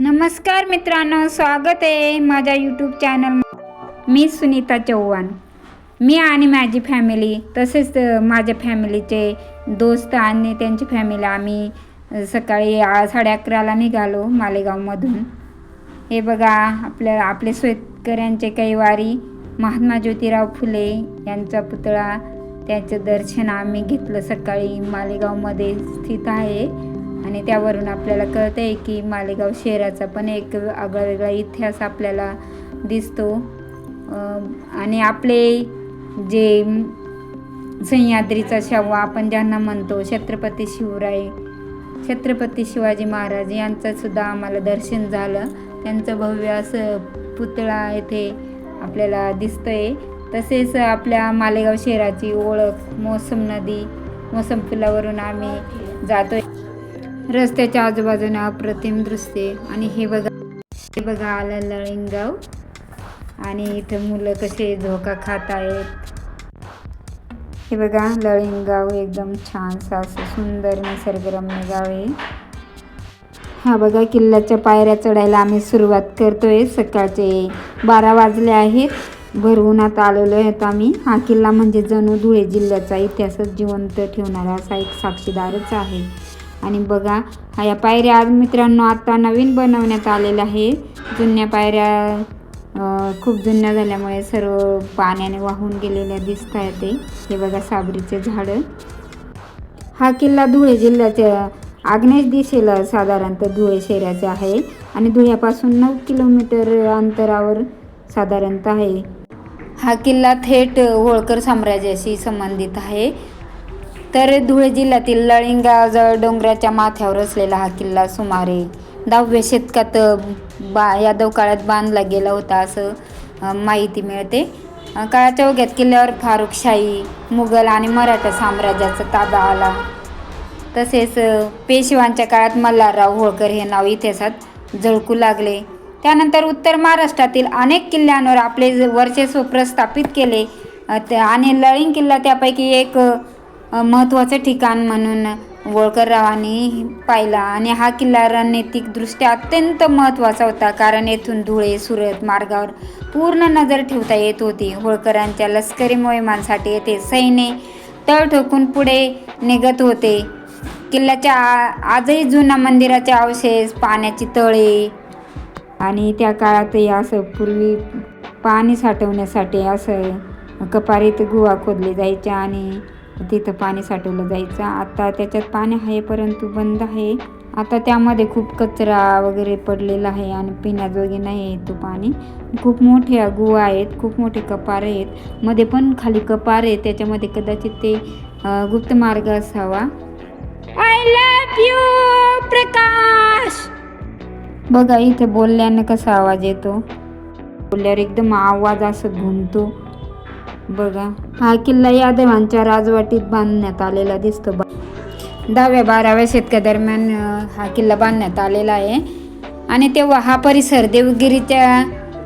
नमस्कार मित्रांनो स्वागत आहे माझ्या यूट्यूब चॅनल मी सुनीता चव्हाण मी आणि माझी फॅमिली तसेच माझ्या फॅमिलीचे दोस्त आणि त्यांची फॅमिली आम्ही सकाळी साडे अकराला निघालो मालेगावमधून. हे बघा आपल्या आपले शेतकऱ्यांचे कैवारी महात्मा ज्योतिराव फुले यांचा पुतळा त्याचं दर्शन आम्ही घेतलं सकाळी मालेगावमध्ये स्थित आहे. आणि त्यावरून आपल्याला कळतं आहे की मालेगाव शहराचा पण एक आगळा वेगळा इतिहास आपल्याला दिसतो. आणि आपले जे सह्याद्रीचा शाहू आपण ज्यांना म्हणतो छत्रपती शिवराय छत्रपती शिवाजी महाराज यांचं सुद्धा आम्हाला दर्शन झालं. त्यांचं भव्य असं पुतळा येथे आपल्याला दिसतंय. तसेच आपल्या मालेगाव शहराची ओळख मोसम नदी मोसम पुलावरून आम्ही जातोय. रस्त्याच्या आजूबाजूने अप्रतिम दृश्य. आणि हे बघा हे बघा आलं लळिंगाव. आणि इथं मुलं कसे झोका खात आहेत हे बघा लळिंगाव एकदम छानसा असं सुंदर निसर्गरम्य गाव आहे. हा बघा किल्ल्याच्या पायऱ्या चढायला आम्ही सुरुवात करतोय. सकाळचे बारा वाजले आहेत. भर उन्हात आलेलो आहेत आम्ही. हा किल्ला म्हणजे जणू धुळे जिल्ह्याचा इतिहासच जिवंत ठेवणारा असा एक साक्षीदारच आहे. आणि बघा हा या पायऱ्या आज मित्रांनो आत्ता नवीन बनवण्यात आलेल्या आहे जुन्या पायऱ्या खूप जुन्या झाल्यामुळे सर्व पाण्याने वाहून गेलेल्या दिसत आहेत ते. हे बघा साबरीचे झाडं. हा किल्ला धुळे जिल्ह्याच्या आग्नेय दिशेला साधारणतः धुळे शहराचे आहे आणि धुळ्यापासून नऊ किलोमीटर अंतरावर साधारणतः आहे. हा किल्ला थेट होळकर साम्राज्याशी संबंधित आहे. तर धुळे जिल्ह्यातील लळिंगाजवळ डोंगराच्या माथ्यावर असलेला हा किल्ला सुमारे दहाव्या शतकात बा यादव काळात बांधला गेला होता असं माहिती मिळते. काळाच्या ओघ्यात किल्ल्यावर फारुखशाही मुघल आणि मराठा साम्राज्याचा ताबा आला. तसेच पेशवांच्या काळात मल्हारराव होळकर हे नाव इतिहासात झळकू लागले. त्यानंतर उत्तर महाराष्ट्रातील अनेक किल्ल्यांवर आपले वर्चस्व प्रस्थापित केले. आणि लळिंग किल्ला त्यापैकी एक महत्त्वाचं ठिकाण म्हणून होळकररावांनी पाहिला. आणि हा किल्ला रणनीतिकदृष्ट्या अत्यंत महत्त्वाचा होता कारण येथून धुळे सुरत मार्गावर पूर्ण नजर ठेवता येत होती. होळकरांच्या लष्करी मोहिमांसाठी येथे सैन्य तळ ठोकून पुढे निघत होते. किल्ल्याच्या आ- आजही जुन्या मंदिराचे अवशेष पाण्याची तळे आणि त्या काळातही असं पूर्वी पाणी साठवण्यासाठी असं कपारीत गुहा खोदली जायच्या आणि तिथं पाणी साठवलं जायचं. आता त्याच्यात पाणी आहे परंतु बंद आहे. आता त्यामध्ये खूप कचरा वगैरे पडलेला आहे आणि पिण्याजोगे नाही आहे तो पाणी. खूप मोठ्या गुहा आहेत खूप मोठे कपार आहेत. मध्ये पण खाली कपार आहे त्याच्यामध्ये कदाचित ते गुप्त मार्ग असावा. I love you Prakash! बघा इथे बोलल्यानं कसा आवाज येतो? बोलल्यावर एकदम आवाज असं घुमतो. बघा. हा किल्ला यादवांच्या राजवाटीत बांधण्यात आलेला दिसतो. बा दहाव्या बाराव्या शतकादरम्यान हा किल्ला बांधण्यात आलेला आहे. आणि तेव्हा हा परिसर देवगिरीच्या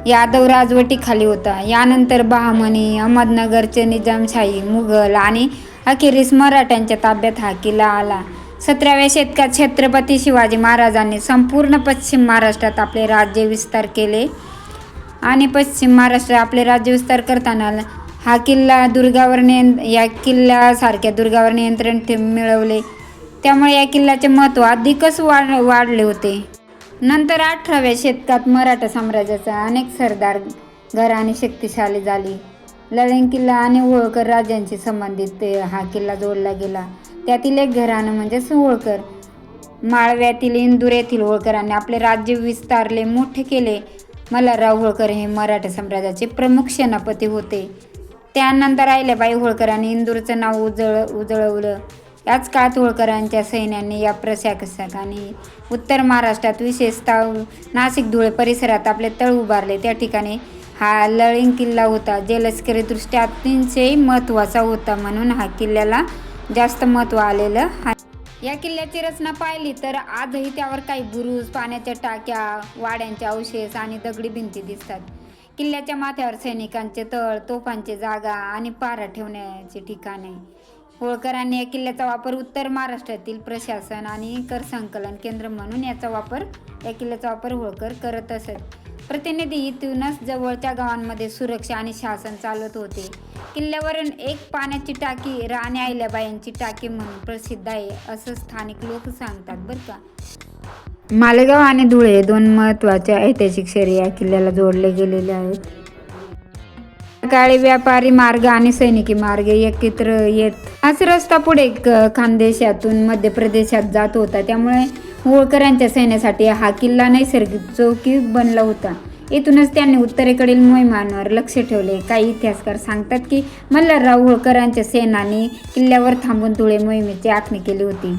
यादव राजवटीखाली होता. यानंतर बहामणी अहमदनगरचे निजामशाही मुघल आणि अखेरीस मराठ्यांच्या ताब्यात हा किल्ला आला. सतराव्या शतकात छत्रपती शिवाजी महाराजांनी संपूर्ण पश्चिम महाराष्ट्रात आपले राज्य विस्तार केले. आणि पश्चिम महाराष्ट्र आपले राज्य विस्तार करताना हा किल्ला दुर्गावर नियं या किल्ल्यासारख्या दुर्गावर नियंत्रण ठे- मिळवले. त्यामुळे या किल्ल्याचे महत्त्व अधिकच वाढ वाढले होते. नंतर अठराव्या शतकात मराठा साम्राज्याचा अनेक सरदार घराणे शक्तिशाली झाली. लळिंग किल्ला आणि होळकर राजांशी संबंधित ते हा किल्ला जोडला गेला. त्यातील एक घराणं म्हणजेच होळकर. माळव्यातील इंदूर येथील होळकरांनी आपले राज्य विस्तारले मोठे केले. मल्हारराव होळकर हे मराठा साम्राज्याचे प्रमुख सेनापती होते. त्यानंतर अहिल्याबाई होळकरांनी इंदूरचं नाव उजळ उजळवलं. याच काळात होळकरांच्या सैन्यांनी या प्रशासकाने उत्तर महाराष्ट्रात विशेषतः नाशिक धुळे परिसरात आपले तळ उभारले. त्या ठिकाणी हा लळिंग किल्ला होता. जे लष्करीदृष्ट्या अतिशय महत्त्वाचा होता म्हणून हा किल्ल्याला जास्त महत्त्व आलेलं आहे. या किल्ल्याची रचना पाहिली तर आजही त्यावर काही बुरुज पाण्याच्या टाक्या वाड्यांचे अवशेष आणि दगडी भिंती दिसतात. किल्ल्याच्या माथ्यावर सैनिकांचे तळ तोफांचे जागा आणि पारा ठेवण्याचे ठिकाणे. होळकरांनी या किल्ल्याचा वापर उत्तर महाराष्ट्रातील प्रशासन आणि कर संकलन केंद्र म्हणून याचा वापर या किल्ल्याचा वापर होळकर करत असत. प्रतिनिधी इथूनच जवळच्या गावांमध्ये सुरक्षा आणि शासन चालत होते. किल्ल्यावरून एक पाण्याची टाकी राणी अहिल्याबाईंची टाकी म्हणून प्रसिद्ध आहे असं स्थानिक लोक सांगतात बरं का? मालेगाव आणि धुळे हे दोन महत्त्वाचे ऐतिहासिक शहरे या किल्ल्याला जोडले गेलेले आहेत. काळी व्यापारी मार्ग आणि सैनिकी मार्ग एकत्र येत. हाच रस्ता पुढे क- खानदेशातून मध्य प्रदेशात जात होता. त्यामुळे होळकरांच्या सैन्यासाठी हा किल्ला नैसर्गिक चौकी बनला होता. इथूनच त्यांनी उत्तरेकडील मोहिमांवर लक्ष ठेवले. काही इतिहासकार सांगतात की मल्हारराव होळकरांच्या सेनाने किल्ल्यावर थांबून धुळे मोहिमेची आखणी केली होती.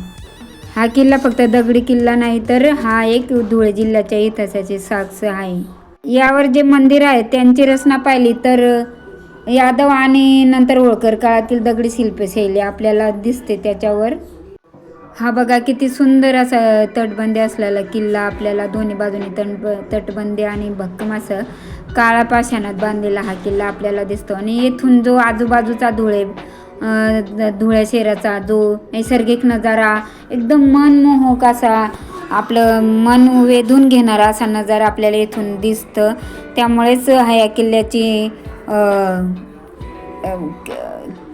हा किल्ला फक्त दगडी किल्ला नाही तर हा एक धुळे जिल्ह्याच्या इतिहासाची साक्ष आहे. यावर जे मंदिर आहे त्यांची रचना पाहिली तर यादव आणि नंतर होळकर काळातील दगडी शिल्पशैली आपल्याला दिसते त्याच्यावर. हा बघा किती सुंदर असा तटबंदी असलेला किल्ला आपल्याला दोन्ही बाजूनी तटब तटबंदी आणि भक्कम असं काळा पाषाणात बांधलेला हा किल्ला आपल्याला दिसतो. आणि येथून जो आजूबाजूचा धुळे धुळ्या द- शहराचा जो नैसर्गिक नजारा एकदम मनमोहक असा आपलं मन वेधून घेणारा असा नजारा आपल्याला इथून दिसतं. त्यामुळेच हा या किल्ल्याची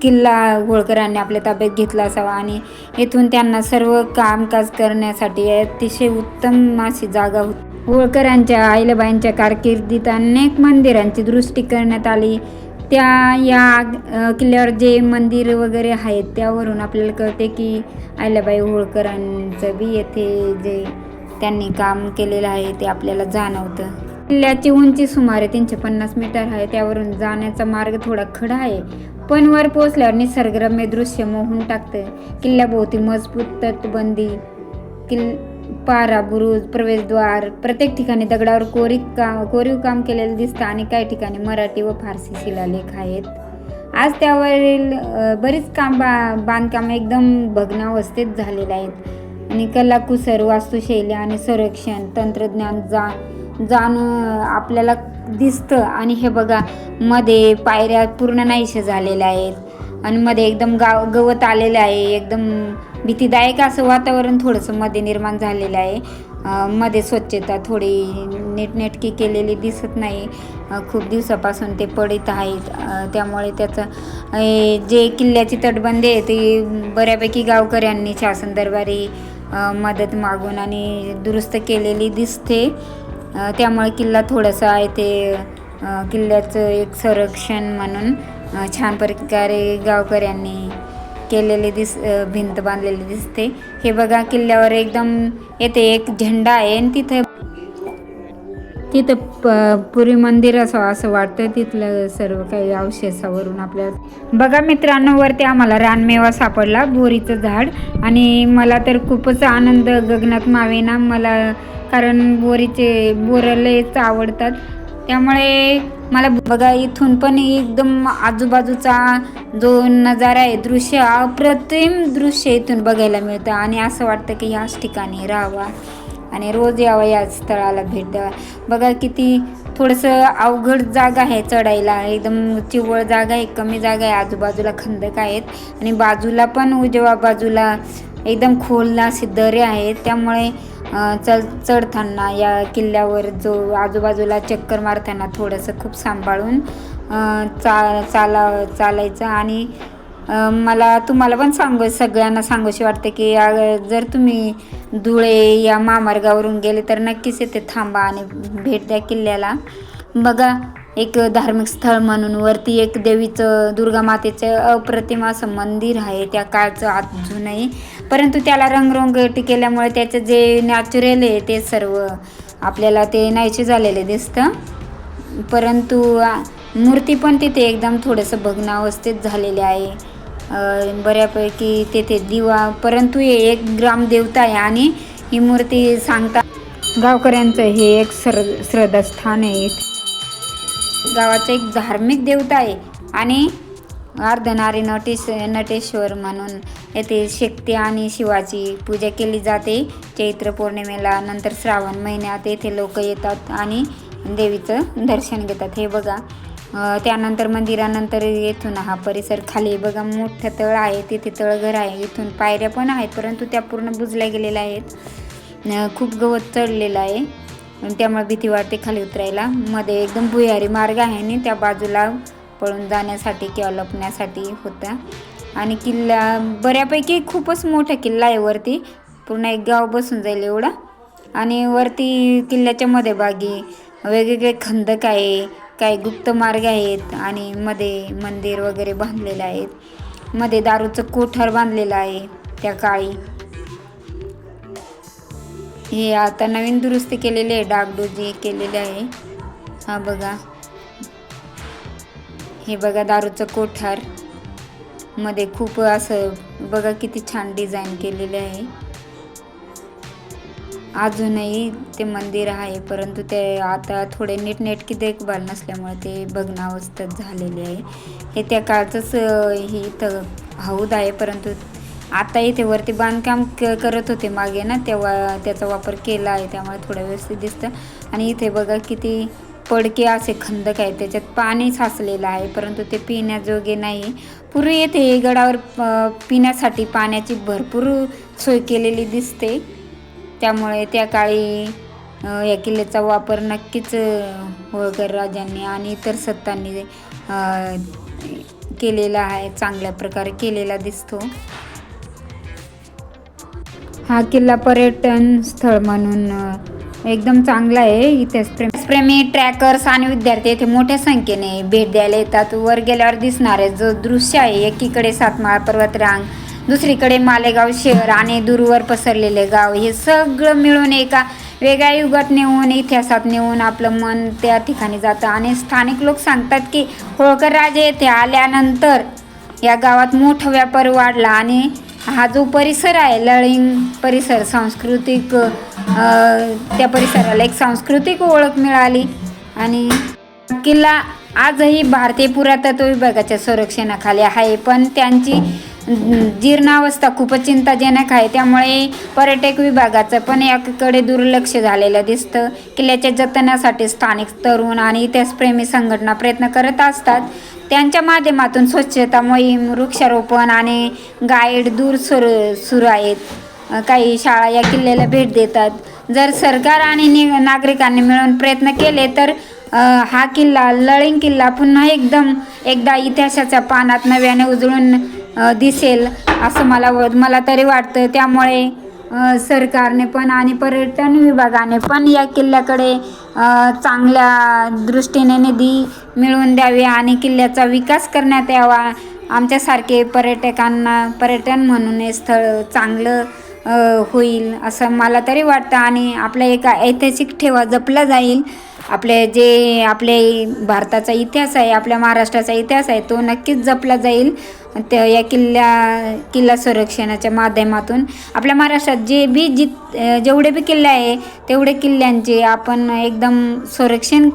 किल्ला होळकरांनी आपल्या ताब्यात घेतला असावा आणि येथून त्यांना सर्व कामकाज करण्यासाठी अतिशय उत्तम अशी जागा होती. होळकरांच्या आईलबाईंच्या कारकिर्दीत अनेक मंदिरांची दृष्टी करण्यात आली. त्या या किल्ल्यावर जे मंदिर वगैरे आहेत त्यावरून आपल्याला कळते की आईलाबाई होळकरांचं बी येथे जे त्यांनी काम केलेलं आहे ते आपल्याला जाणवतं. किल्ल्याची उंची सुमारे तीनशे पन्नास मीटर आहे त्यावरून जाण्याचा मार्ग थोडा खडा आहे पण वर पोहोचल्यावर निसर्गरम्य दृश्य मोहून टाकतं. किल्ल्याभोवती मजबूत तटबंदी किल् पारा बुरुज प्रवेशद्वार प्रत्येक ठिकाणी दगडावर कोरीव काम कोरीव काम केलेलं दिसतं आणि काही ठिकाणी मराठी व फारसी शिलालेख आहेत. आज त्यावरील बरीच काम बा बांधकाम एकदम भग्नावस्थेत झालेले आहेत. आणि कलाकुसर वास्तुशैली आणि संरक्षण तंत्रज्ञान जा जाण आपल्याला दिसतं. आणि हे बघा मध्ये पायऱ्या पूर्ण नाहीशे झालेल्या आहेत. आणि मध्ये एकदम गाव गवत आलेलं आहे. एकदम भीतीदायक असं वातावरण थोडंसं मध्ये निर्माण झालेलं आहे. मध्ये स्वच्छता थोडी नीटनेटकी केलेली दिसत नाही. खूप दिवसापासून ते पडित आहेत. त्यामुळे त्याचं जे किल्ल्याची तटबंदी आहे ती बऱ्यापैकी गावकऱ्यांनी शासन दरबारी मदत मागून आणि दुरुस्त केलेली दिसते. त्यामुळे किल्ला थोडासा आहे ते किल्ल्याचं एक संरक्षण म्हणून छान प्रकारे गावकऱ्यांनी केलेली दिस भिंत बांधलेली दिसते. हे बघा किल्ल्यावर एकदम येथे एक झेंडा आहे आणि तिथे तिथं प पुरी मंदिर असं असं वाटतं तिथलं सर्व काही अवशेषावरून आपल्याला बघा मित्रांनो वरती आम्हाला रानमेवा सापडला बोरीचं झाड. आणि मला तर खूपच आनंद गगनात मावेना मला कारण बोरीचे बोरं लयच आवडतात. त्यामुळे मला बघा इथून पण एकदम आजूबाजूचा जो नजारा आहे दृश्य अप्रतिम दृश्य इथून बघायला मिळतं. आणि असं वाटतं की ह्याच ठिकाणी राहावा आणि रोज यावं या स्थळाला भेट द्यावा. बघा किती थोडंसं अवघड जागा आहे चढायला. एकदम चिवळ जागा आहे कमी जागा आहे आजूबाजूला खंदक आहेत. आणि बाजूला पण उजव्या बाजूला एकदम खोल असे दरे आहेत. त्यामुळे चल चढताना या किल्ल्यावर जो आजूबाजूला चक्कर मारताना थोडंसं खूप सांभाळून चा चाला चालायचं. आणि मला तुम्हाला पण सांगू सगळ्यांना सांगूशी वाटते की या जर तुम्ही धुळे या महामार्गावरून गेले तर नक्कीच येथे थांबा आणि भेट द्या किल्ल्याला. बघा एक धार्मिक स्थळ म्हणून वरती एक देवीचं दुर्गा मातेचं अप्रतिम असं मंदिर आहे त्या काळचं अजूनही. परंतु त्याला रंगरंगटी केल्यामुळे त्याचं जे नॅचरल आहे ते सर्व आपल्याला ते नाहीचे झालेले दिसतं. परंतु मूर्ती पण तिथे एकदम थोडंसं भग्नावस्थेत झालेले आहे. बऱ्यापैकी तेथे दिवा परंतु हे एक ग्रामदेवता आहे आणि ही मूर्ती सांगता गावकऱ्यांचं हे एक श्र श्रद्धास्थान आहे. गावाचं एक धार्मिक देवता आहे. आणि अर्धनारी नटेश नटेश्वर म्हणून येथे शक्ती आणि शिवाची पूजा केली जाते. चैत्र पौर्णिमेला नंतर श्रावण महिन्यात येथे लोक येतात आणि देवीचं दर्शन घेतात. हे बघा त्यानंतर मंदिरानंतर येथून हा परिसर खाली बघा मोठं तळ आहे. तिथे तळघर आहे. इथून पायऱ्या पण आहेत परंतु त्या पूर्ण बुजल्या गेलेल्या आहेत. खूप गवत चढलेलं आहे. आणि त्यामुळे भीती वाटते खाली उतरायला. मध्ये एकदम भुयारी मार्ग आहे आणि त्या बाजूला पळून जाण्यासाठी किंवा लपण्यासाठी होता. आणि किल्ला बऱ्यापैकी खूपच मोठा किल्ला आहे वरती. पूर्ण एक गाव बसून जाईल एवढा. आणि वरती किल्ल्याच्या मध्ये बागी वेगवेगळे खंदक आहे काही गुप्त मार्ग आहेत आणि मध्ये मंदिर वगैरे बांधलेलं आहेत मध्ये दारूचं कोठार बांधलेलं आहे त्या काळी. हे आता नवीन दुरुस्ती केलेली आहे डागडुजी केलेली आहे. हा बघा. हे बघा दारूचं कोठार. मध्ये खूप असं बघा किती छान डिझाईन केलेले आहे. अजूनही ते मंदिर आहे परंतु ते आता थोडे नीटनेटकी देखभाल नसल्यामुळे ते भग्नावस्थेत झालेले आहे. हे त्या काळचंच ही इथं हौद आहे परंतु आता इथे वरती बांधकाम क करत होते मागे ना तेव्हा त्याचा वापर केला आहे त्यामुळे थोडं व्यवस्थित दिसतं. आणि इथे बघा किती पडके असे खंदक आहेत त्याच्यात पाणी साचलेलं आहे परंतु ते पिण्याजोगे नाही. पूर्वी येथे गडावर पिण्यासाठी पाण्याची भरपूर सोय केलेली दिसते. त्यामुळे त्या काळी या किल्ल्याचा वापर नक्कीच होळकर राजांनी आणि इतर सत्तांनी केलेला आहे चांगल्या प्रकारे केलेला दिसतो. हा किल्ला पर्यटन स्थळ म्हणून एकदम चांगला आहे. इतिहास प्रेमी ट्रॅकर्स आणि विद्यार्थी येथे मोठ्या संख्येने भेट द्यायला येतात. वर गेल्यावर दिसणारे जो दृश्य आहे एकीकडे सातमाळ पर्वतरांग दुसरीकडे मालेगाव शहर आणि दूरवर पसरलेले गाव. हे सगळं मिळून एका वेगळ्या युगात नेऊन इतिहासात नेऊन आपलं मन त्या ठिकाणी जातं. आणि स्थानिक लोक सांगतात की होळकर राजे येथे आल्यानंतर या गावात मोठा व्यापार वाढला आणि हा जो परिसर आहे लळिंग परिसर सांस्कृतिक त्या परिसराला एक सांस्कृतिक ओळख मिळाली. आणि किल्ला आजही भारतीय पुरातत्व विभागाच्या संरक्षणाखाली आहे पण त्यांची जीर्णावस्था खूपच चिंताजनक आहे. त्यामुळे पर्यटक विभागाचं पण याकडे दुर्लक्ष झालेलं दिसतं. किल्ल्याच्या जतनासाठी स्थानिक तरुण आणि इतिहासप्रेमी संघटना प्रयत्न करत असतात. त्यांच्या माध्यमातून स्वच्छता मोहीम वृक्षारोपण आणि गाईड दूर सुरू सुरू आहेत. काही शाळा या किल्ल्याला भेट देतात. जर सरकार आणि नि नागरिकांनी मिळून प्रयत्न केले तर हा किल्ला लळिंग किल्ला पुन्हा एकदम एकदा इतिहासाच्या पानात नव्याने उजळून दिसेल असं मला व- मला तरी वाटतं. त्यामुळे सरकारने पण आणि पर्यटन विभागाने पण या किल्ल्याकडे चांगल्या दृष्टीने निधी मिळवून द्यावे आणि किल्ल्याचा विकास करण्यात यावा. आमच्यासारखे पर्यटकांना पर्यटन म्हणून हे स्थळ चांगलं होईल असं मला तरी वाटतं. आणि आपला एका ऐतिहासिक ठेवा जपला जाईल. आपले जे आपले भारताचा इतिहास आहे आपल्या महाराष्ट्राचा इतिहास आहे तो नक्कीच जपला जाईल. त्या या किल्ल्या किल्ला संरक्षणाच्या माध्यमातून आपल्या महाराष्ट्रात जे बी जित जेवढे बी किल्ले आहे तेवढे किल्ल्यांचे आपण एकदम संरक्षण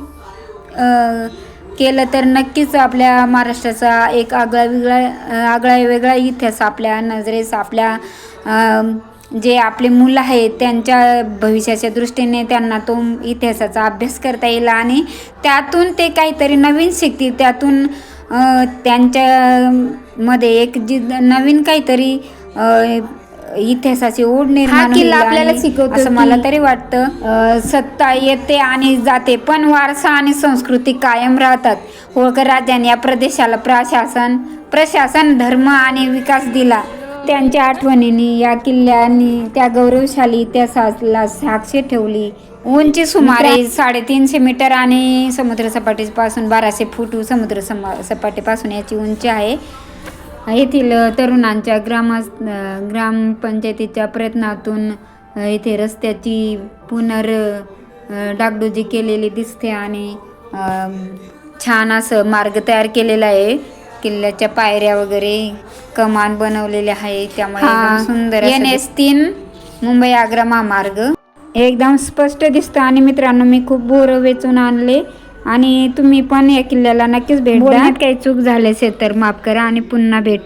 केलं तर नक्कीच आपल्या महाराष्ट्राचा एक आगळा वेगळा आगळा वेगळा इतिहास आपल्या नजरेस आपल्या जे आपले मुलं आहेत त्यांच्या भविष्याच्या दृष्टीने त्यांना तो इतिहासाचा अभ्यास करता येईल आणि त्यातून ते काहीतरी नवीन शिकतील. त्यातून त्यांच्यामध्ये एक जी नवीन काहीतरी इतिहासाची ओढ निर्माण आपल्याला शिकवतो असं मला तरी वाटतं. अ, सत्ता येते आणि जाते पण वारसा आणि संस्कृती कायम राहतात. होळकर राजांनी या प्रदेशाला प्रशासन प्रशासन धर्म आणि विकास दिला. त्यांच्या आठवणींनी या किल्ल्यांनी त्या गौरवशाली इतिहासाला साक्षी ठेवली. उंची सुमारे साडेतीनशे मीटर आणि समुद्र सपाटीपासून बाराशे फूट समुद्र समा सपाटीपासून याची उंची आहे. येथील तरुणांच्या ग्राम ग्रामपंचायतीच्या प्रयत्नातून येथे रस्त्याची पुनर डागडुजी केलेली दिसते आणि छान असं मार्ग तयार केलेला आहे. किल्ल्याच्या पायऱ्या वगैरे कमान बनवलेले आहे. त्यामुळे एकदम सुंदर एन एस तीन मुंबई आग्रा महामार्ग. एकदम स्पष्ट दिसतं आणि मित्रांनो मी खूप बोरं वेचून आणले. आणि तुम्ही पण या किल्ल्याला नक्कीच भेट द्या. काही चूक झाली असेल तर माफ करा आणि पुन्हा भेटू.